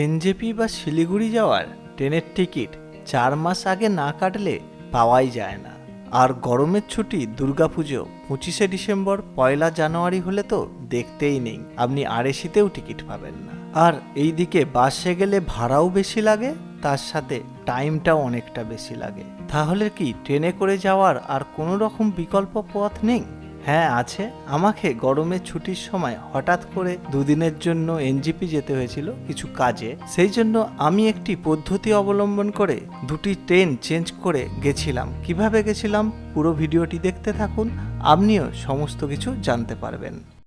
NJP বা শিলিগুড়ি যাওয়ার ট্রেনের টিকিট চার মাস আগে না কাটলে পাওয়াই যায় না। আর গরমের ছুটি, দুর্গাপুজো, পঁচিশে ডিসেম্বর, পয়লা জানুয়ারি হলে তো দেখতেই নেই, আপনি আড়েসিতেও টিকিট পাবেন না। আর এইদিকে বাসে গেলে ভাড়াও বেশি লাগে, তার সাথে টাইমটাও অনেকটা বেশি লাগে। তাহলে কি ট্রেনে করে যাওয়ার আর কোনো রকম বিকল্প পথ নেই? হ্যাঁ আছে। আমাকে গরমে ছুটির সময় হঠাৎ করে দুদিনের জন্য এনজিপি যেতে হয়েছিল কিছু কাজে। সেই জন্য আমি একটি পদ্ধতি অবলম্বন করে দুটি ট্রেন চেঞ্জ করে গেছিলাম। কীভাবে গেছিলাম? পুরো ভিডিওটি দেখতে থাকুন। আপনিও সমস্ত কিছু জানতে পারবেন।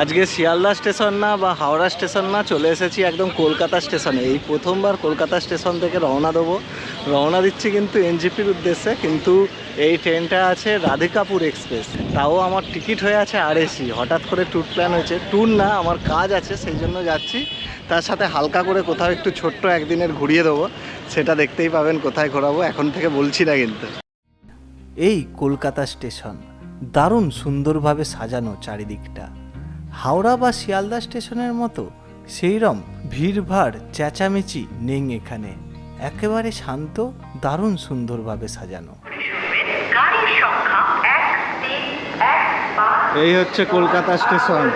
আজকে শিয়ালদা স্টেশন না বা হাওড়া স্টেশন না, চলে এসেছি একদম কলকাতা স্টেশনে। এই প্রথমবার কলকাতা স্টেশন থেকে রওনা দেবো। রওনা দিচ্ছি কিন্তু এনজিপির উদ্দেশ্যে, কিন্তু এই ট্রেনটা আছে রাধিকাপুর এক্সপ্রেস। তাও আমার টিকিট হয়ে আছে আরএসি হঠাৎ করে ট্যুর প্ল্যান হয়েছে। ট্যুর না, আমার কাজ আছে, সেই জন্য যাচ্ছি। তার সাথে হালকা করে কোথাও একটু ছোট্ট একদিনের ঘুরিয়ে দেবো। সেটা দেখতেই পাবেন কোথায় ঘোরাবো, এখন থেকে বলছি না কিন্তু। এই কলকাতা স্টেশন দারুণ সুন্দরভাবে সাজানো চারিদিকটা। হাওড়া বা শিয়ালদা স্টেশনের মতো সেইরম ভিড়ভাড় চেঁচামেচি নেই এখানে। একেবারে শান্ত দারুণ সুন্দরভাবে সাজানো। এই হচ্ছে কলকাতা স্টেশন।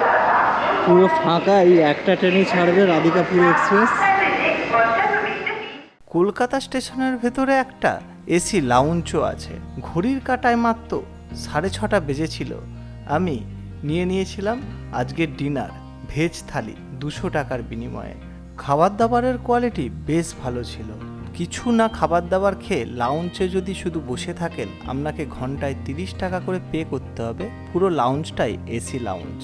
পুরো ফাঁকা এই একটা ট্রেনই ছাড়বে রাধিকাপুর এক্সপ্রেস। কলকাতা স্টেশনের ভেতরে একটা এসি লাউঞ্চও আছে। ঘড়ির কাটায় মাত্র সাড়ে ছটা বেজেছিল। আমি নিয়ে নিয়েছিলাম আজকের ডিনার, ভেজ থালি দুশো টাকার বিনিময়ে। খাবার দাবারের কোয়ালিটি বেশ ভালো ছিল। কিছু না খাবার দাবার খেয়ে লাউঞ্চে যদি শুধু বসে থাকেন, আপনাকে ঘন্টায় তিরিশ টাকা করে পে করতে হবে পুরো লাউঞ্জটাই এসি লাউঞ্জ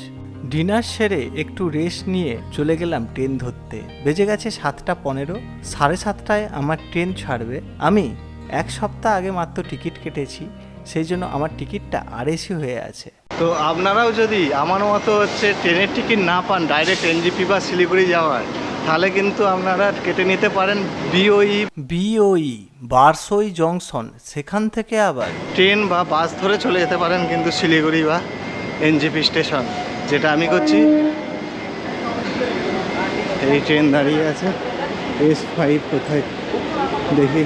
ডিনার সেরে একটু রেস্ট নিয়ে চলে গেলাম ট্রেন ধরতে। বেজে গেছে সাতটা পনেরো, সাড়ে সাতটায় আমার ট্রেন ছাড়বে। আমি এক সপ্তাহ আগে মাত্র টিকিট কেটেছি, সেই জন্য আমার টিকিটটা আরএসি হয়ে আছে। তো আপনারাও যদি আমার মতো হচ্ছে ট্রেনের টিকিট না পান ডাইরেক্ট এনজিপি বা শিলিগুড়ি যাওয়ার তাহলে কিন্তু আপনারা কেটে নিতে পারেন বিওই বিওই বারসই জংশন সেখান থেকে আবার। ট্রেন বা বাস ধরে চলে যেতে পারেন কিন্তু শিলিগুড়ি বা এনজিপি স্টেশন যেটা আমি করছি। এই ট্রেন দাঁড়িয়ে আছে এস ফাইভ কোথায়? দেখি।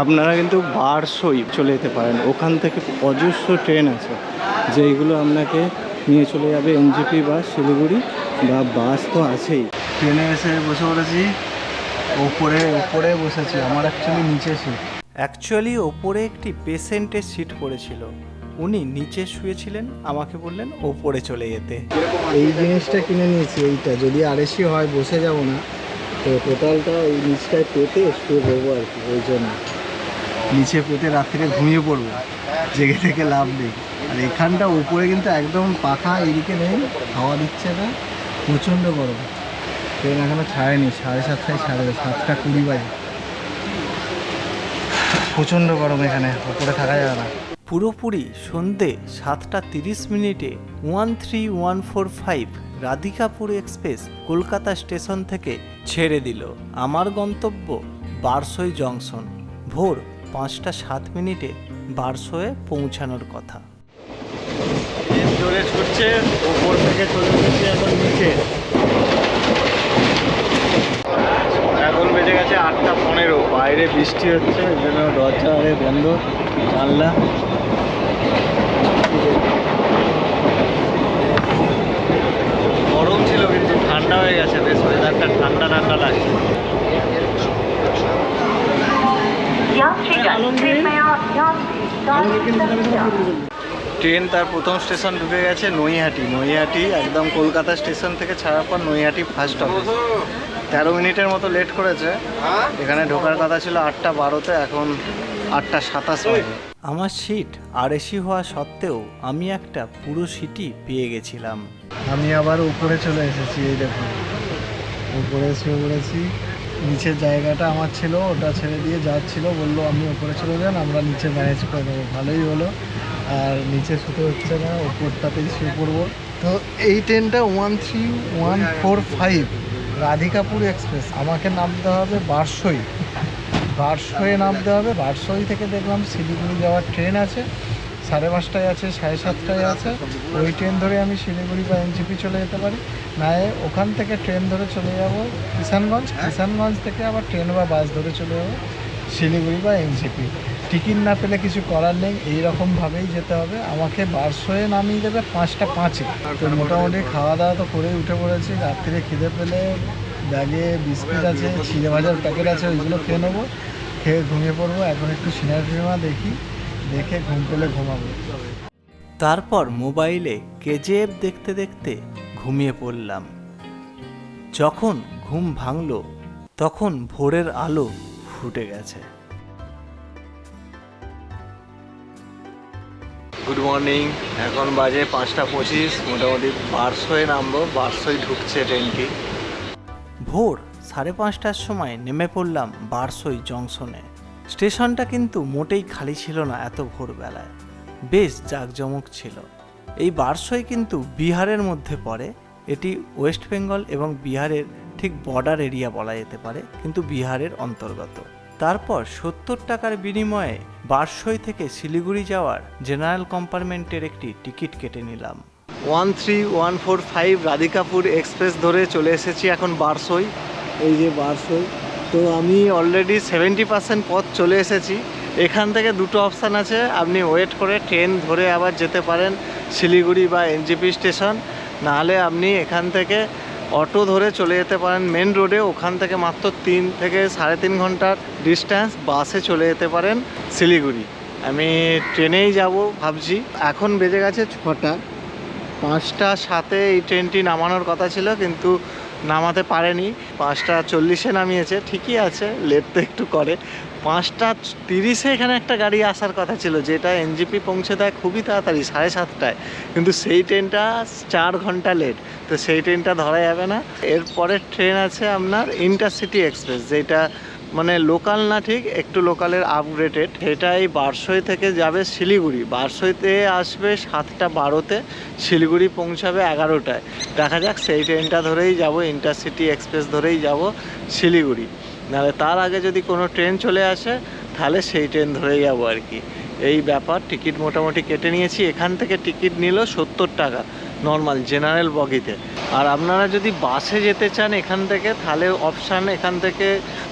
আপনারা কিন্তু বারসই চলে যেতে পারেন। ওখান থেকে অজস্র ট্রেন আছে যেইগুলো আপনাকে নিয়ে চলে যাবে এনজিপি বা শিলিগুড়ি বা বাস তো আছেই। ট্রেনে এসে বসে পড়েছি ওপরে ওপরে বসেছি আমার অ্যাকচুয়ালি নিচে সিট অ্যাকচুয়ালি ওপরে একটি পেশেন্টের সিট পড়েছিল। উনি নিচে শুয়েছিলেন আমাকে বললেন ওপরে চলে যেতে। এই জিনিসটা কিনে নিয়েছি এইটা যদি আড়েসি হয় বসে যাব না। তো টোটালটা এই নিচটায় পেতে শুয়ে পড়ব আর কি ওই জন্য। নিচে পেতে রাত্রিরে ঘুমিয়ে পড়ব। জেগে থেকে লাভ নেই। আর এখানটা উপরে কিন্তু একদম পাখা, এদিকে নেই, হাওয়া দিচ্ছে না, প্রচণ্ড গরম। ট্রেন এখনও ছাড়েনি, সাড়ে সাতটায় ছাড়বে, সাতটা কুড়ি বাজে। প্রচণ্ড গরম এখানে, উপরে থাকা যাবে না। পুরোপুরি সন্ধে সাতটা তিরিশ মিনিটে one three one four five Radhikapur express Kolkata station থেকে ছেড়ে দিল। আমার গন্তব্য বারসই জংশন। ভোর পাঁচটা সাত মিনিটে বারসয়ে পৌঁছানোর কথা। জোরে ছুটছে, ওপর থেকে চলে এসেছি এখন নিচে। এখন বেজে গেছে আটটা পনেরো, বাইরে বৃষ্টি হচ্ছে জন্য দরজা আরে বন্ধ, জানলা। গরম ছিল কিন্তু ঠান্ডা হয়ে গেছে, বেশ ওয়েদারটা ঠান্ডা ঠান্ডা লাগছে। ট্রেন তার প্রথম স্টেশন ঢুকে গেছে নৈহাটি। নৈহাটি একদম কলকাতা স্টেশন থেকে ছাড়ার পর নৈহাটি ফার্স্ট অফিস তেরো মিনিটের মতো লেট করেছে। এখানে ঢোকার কথা ছিল আটটা বারোতে এখন আটটা সাতাশ বাজে আমার সিট আর এসি হওয়া সত্ত্বেও আমি একটা পুরো সিটই পেয়ে গেছিলাম। আমি আবার উপরে চলে এসেছি এই দেখুন। উপরে শুয়ে পড়েছি। নিচের জায়গাটা আমার ছিল, ওটা ছেড়ে দিয়ে যাচ্ছিল, বলল আপনি ওপরে চলে যান, আমরা নিচে ম্যানেজ করে দেবো ভালোই হলো। আর নিচে শুতে হচ্ছে না, ওপরটাতেই শুয়ে পড়ব। তো এই ট্রেনটা one three one four five Radhikapur express. আমাকে নামতে হবে বারসই। বারসয়ে নামতে হবে। বারসই থেকে দেখলাম শিলিগুড়ি যাওয়ার ট্রেন আছে। সাড়ে পাঁচটায় আছে, সাড়ে সাতটায় আছে। ওই ট্রেন ধরে আমি শিলিগুড়ি বা এনজিপি চলে যেতে পারি। না ওখান থেকে ট্রেন ধরে চলে যাব কিষানগঞ্জ। কিষানগঞ্জ থেকে আবার ট্রেন বা বাস ধরে চলে যাব শিলিগুড়ি বা এনজিপি। টিকিট না পেলে কিছু করার নেই এইরকমভাবেই যেতে হবে। আমাকে বারশোয়ে নামিয়ে দেবে পাঁচটা পাঁচে। তো মোটামুটি খাওয়া দাওয়া তো করেই উঠে পড়েছি। রাত্রিরে খিদে পেলে ব্যাগে বিস্কিট আছে, ছিঁড়ে ভাজার প্যাকেট আছে, ওইগুলো খেয়ে নেব। খেয়ে ঘুমিয়ে পড়ব। এখন একটু সিনেমা টিনেমা দেখি। দেখে ঘুম পেলে ঘুমাবো। তারপর মোবাইলে কেজিএফ দেখতে দেখতে ঘুমিয়ে পড়লাম। যখন ঘুম ভাঙল তখন ভোরের আলো ফুটে গেছে। গুড মর্নিং এখন বাজে পাঁচটা পঁচিশ মোটামুটি বারশোয় নামবো বারশোয় ঢুকছে ট্রেনটি। ভোর সাড়ে পাঁচটার সময় নেমে পড়লাম বারসই জংশনে। স্টেশনটা কিন্তু মোটেই খালি ছিল না এত ভোরবেলায়। বেশ জাঁকজমক ছিল। এই বারসই কিন্তু বিহারের মধ্যে পড়ে। এটি ওয়েস্ট বেঙ্গল এবং বিহারের ঠিক বর্ডার এরিয়া বলা যেতে পারে, কিন্তু বিহারের অন্তর্গত। তারপর সত্তর টাকার বিনিময়ে বারসই থেকে শিলিগুড়ি যাওয়ার জেনারেল কম্পার্টমেন্টের একটি টিকিট কেটে নিলাম। One three one four five Radhikapur express ধরে চলে এসেছি এখন বারসই। এই যে বারসই তো আমি অলরেডি সেভেন্টি পার্সেন্ট পথ চলে এসেছি। এখান থেকে দুটো অপশান আছে। আপনি ওয়েট করে ট্রেন ধরে আবার যেতে পারেন শিলিগুড়ি বা এনজিপি স্টেশন নাহলে আপনি এখান থেকে অটো ধরে চলে যেতে পারেন মেন রোডে ওখান থেকে মাত্র তিন থেকে সাড়ে তিন ঘণ্টার ডিস্ট্যান্স বাসে চলে যেতে পারেন শিলিগুড়ি। আমি ট্রেনেই যাব ভাবছি। এখন বেজে গেছে ছটা। পাঁচটা সাথে এই ট্রেনটি নামানোর কথা ছিল, কিন্তু নামাতে পারেনি। পাঁচটা চল্লিশে নামিয়েছে, ঠিকই আছে লেট তো একটু করে। পাঁচটা তিরিশে এখানে একটা গাড়ি আসার কথা ছিল, যেটা এনজিপি পৌঁছে দেয় খুবই তাড়াতাড়ি, সাড়ে সাতটায়। কিন্তু সেই ট্রেনটা চার ঘণ্টা লেট তো সেই ট্রেনটা ধরা যাবে না। এরপরের ট্রেন আছে আপনার ইন্টারসিটি এক্সপ্রেস যেটা মানে লোকাল না ঠিক, একটু লোকালের আপগ্রেডেড এটা এই বারসই থেকে যাবে শিলিগুড়ি। বারসইতে আসবে সাতটা বারোতে, শিলিগুড়ি পৌঁছাবে এগারোটায়। দেখা যাক, সেই ট্রেনটা ধরেই যাব ইন্টারসিটি এক্সপ্রেস ধরেই যাব শিলিগুড়ি। নাহলে তার আগে যদি কোনো ট্রেন চলে আসে, তাহলে সেই ট্রেন ধরেই যাব আর কি। এই ব্যাপার, টিকিট মোটামুটি কেটে নিয়েছি। এখান থেকে টিকিট নিল সত্তর টাকা। নর্মাল জেনারেল বগিতে। আর আপনারা যদি বাসে যেতে চান এখান থেকে, তাহলে অপশান এখান থেকে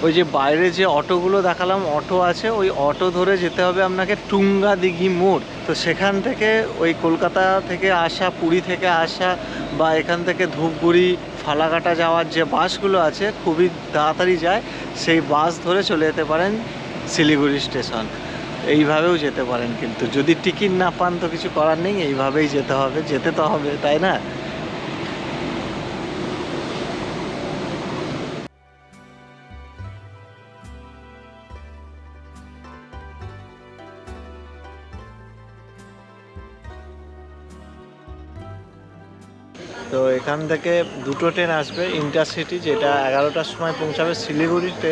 ওই যে বাইরে যে অটোগুলো দেখালাম, অটো আছে, ওই অটো ধরে যেতে হবে আপনাকে টুঙ্গা দিঘি মোড়। তো সেখান থেকে ওই কলকাতা থেকে আসা, পুরী থেকে আসা বা এখান থেকে ধূপগুড়ি, ফালাকাটা যাওয়ার যে বাসগুলো আছে, খুবই তাড়াতাড়ি যায়। সেই বাস ধরে চলে যেতে পারেন শিলিগুড়ি স্টেশন এইভাবেও যেতে পারেন কিন্তু। যদি টিকিট না পান তো কিছু করার নেই, এইভাবেই যেতে হবে, যেতে তো হবে, তাই না? তো এখান থেকে দুটো ট্রেন আসবে, ইন্টারসিটি, যেটা এগারোটার সময় পৌঁছাবে শিলিগুড়িতে।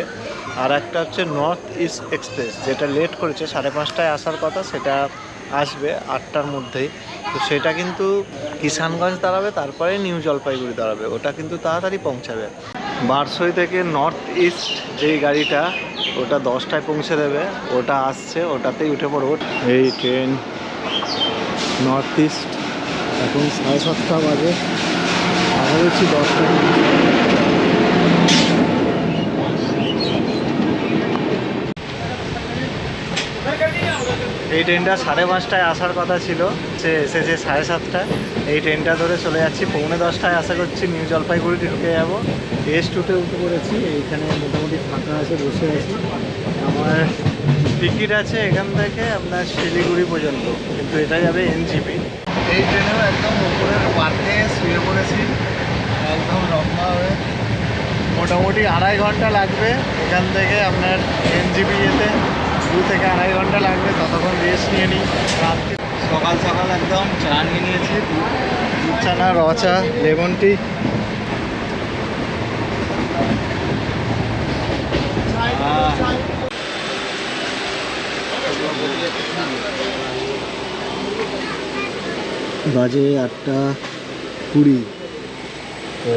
আর একটা হচ্ছে নর্থ ইস্ট এক্সপ্রেস যেটা লেট করেছে, সাড়ে পাঁচটায় আসার কথা, সেটা আসবে আটটার মধ্যেই। তো সেটা কিন্তু কিষানগঞ্জ দাঁড়াবে, তারপরে নিউ জলপাইগুড়ি দাঁড়াবে, ওটা কিন্তু তাড়াতাড়ি পৌঁছাবে। বারসই থেকে নর্থ ইস্ট যেই গাড়িটা, ওটা দশটায় পৌঁছে দেবে, ওটা আসছে, ওটাতেই উঠে পড়ব। এই ট্রেন নর্থ ইস্ট এখন সাড়ে সাতটা বাজে। আশা করছি দশটা। এই ট্রেনটা সাড়ে পাঁচটায় আসার কথা ছিল, সে এসেছে সাড়ে সাতটায়। এই ট্রেনটা ধরে চলে যাচ্ছি, পৌনে দশটায় আশা করছি নিউ জলপাইগুড়িতে ঢুকে যাব। এস টুতে উঠে পড়েছি, এইখানে মোটামুটি ফাঁকা আছে, বসে আছি। আমার টিকিট আছে এখান থেকে, আপনার শিলিগুড়ি পর্যন্ত, কিন্তু এটা যাবে এনজিপি এই ট্রেনেও একদম উপরের পার্কে শুয়ে পড়েছি, একদম লম্বা হয়ে। মোটামুটি আড়াই ঘণ্টা লাগবে এখান থেকে আপনার এনজিপি যেতে। দু থেকে আড়াই ঘণ্টা লাগবে, ততক্ষণ রেস্ট নিয়ে নিই। রাত্রি সকাল সকাল একদম চা নিয়ে নিয়েছি, দুধ চা না, র চা, লেমন টি। বাজে আটটা কুড়ি। তো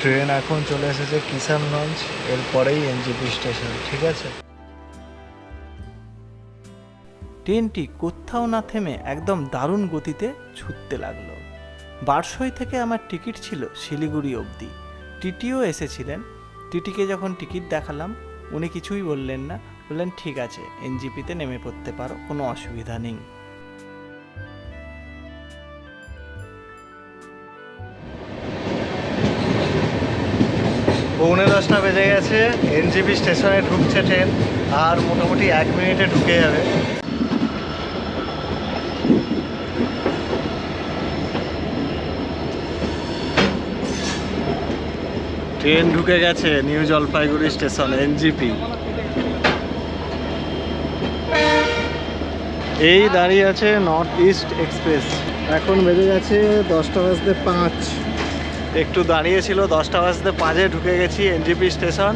ট্রেন এখন চলে এসেছে কিষানগঞ্জ, এরপরেই এনজিপি স্টেশন, ঠিক আছে? ট্রেনটি কোথাও না থেমে একদম দারুণ গতিতে ছুটতে লাগল। বারসই থেকে আমার টিকিট ছিল শিলিগুড়ি অবধি। টিটিও এসেছিলেন। টিটিকে যখন টিকিট দেখালাম, উনি কিছুই বললেন না। বললেন, ঠিক আছে, এনজিপিতে নেমে পড়তে পারো, কোনো অসুবিধা নেই। পৌনে দশটা বেজে গেছে, এনজিপি স্টেশনে ঢুকছে ট্রেন, আর মোটামুটি এক মিনিটে ঢুকে যাবে। ট্রেন ঢুকে গেছে নিউ জলপাইগুড়ি স্টেশন এনজিপি। এই দাঁড়িয়ে আছে নর্থ ইস্ট এক্সপ্রেস। এখন বেজে গেছে দশটা বাজতে পাঁচ। একটু দাঁড়িয়েছিল দশটা বাজতে পাঁচে ঢুকে গেছি এনজিপি স্টেশন।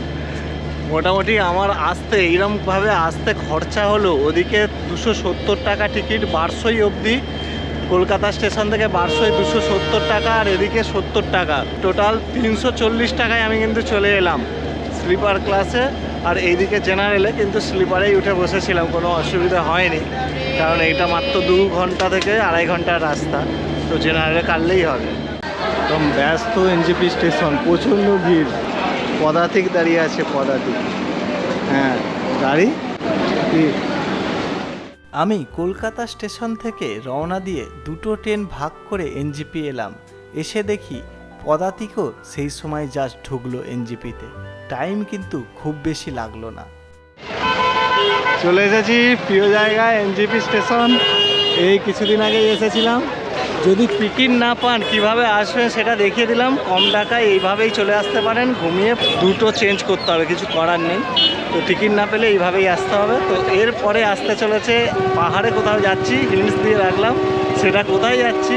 মোটামুটি আমার আসতে এইরকমভাবে আসতে খরচা হলো। ওদিকে দুশো সত্তর টাকা টিকিট বারশোই অবধি। কলকাতা স্টেশন থেকে বারশোয় দুশো সত্তর টাকা আর এদিকে সত্তর টাকা। টোটাল তিনশো চল্লিশ টাকায় আমি কিন্তু চলে এলাম স্লিপার ক্লাসে আর এইদিকে জেনারেলে কিন্তু স্লিপারেই উঠে বসেছিলাম, কোনো অসুবিধা হয়নি। কারণ এইটা মাত্র দু ঘণ্টা থেকে আড়াই ঘণ্টার রাস্তা। তো জেনারেলে কাটলেই হবে। একদম ব্যস্ত এনজিপি স্টেশন, প্রচণ্ড ভিড়। পদাতিক দাঁড়িয়ে আছে পদাতিক। হ্যাঁ গাড়ি? আমি কলকাতা স্টেশন থেকে রওনা দিয়ে দুটো ট্রেন ভাগ করে এনজিপি এলাম। এসে দেখি পদাতিকও সেই সময় জাস্ট ঢুকলো এনজিপিতে। টাইম কিন্তু খুব বেশি লাগল না। চলে এসেছি প্রিয় জায়গা এনজিপি স্টেশন। এই কিছুদিন আগে এসেছিলাম। যদি টিকিট না পান, কীভাবে আসবেন সেটা দেখিয়ে দিলাম। কম টাকায় এইভাবেই চলে আসতে পারেন। ঘুমিয়ে দুটো চেঞ্জ করতে হবে, কিছু করার নেই। তো টিকিট না পেলে এইভাবেই আসতে হবে। তো এরপরে আসতে চলেছে, পাহাড়ে কোথাও যাচ্ছি হিন্টস দিয়ে রাখলাম। সেটা কোথায় যাচ্ছি,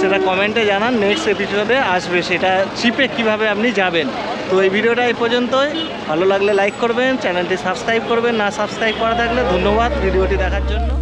সেটা কমেন্টে জানান। নেক্সট এপিসোডে আসবে সেটা চিপে কীভাবে আপনি যাবেন। তো এই ভিডিওটা এই পর্যন্তই। ভালো লাগলে লাইক করবেন চ্যানেলটি সাবস্ক্রাইব করবেন, না সাবস্ক্রাইব করা থাকলে ধন্যবাদ। ভিডিওটি দেখার জন্য।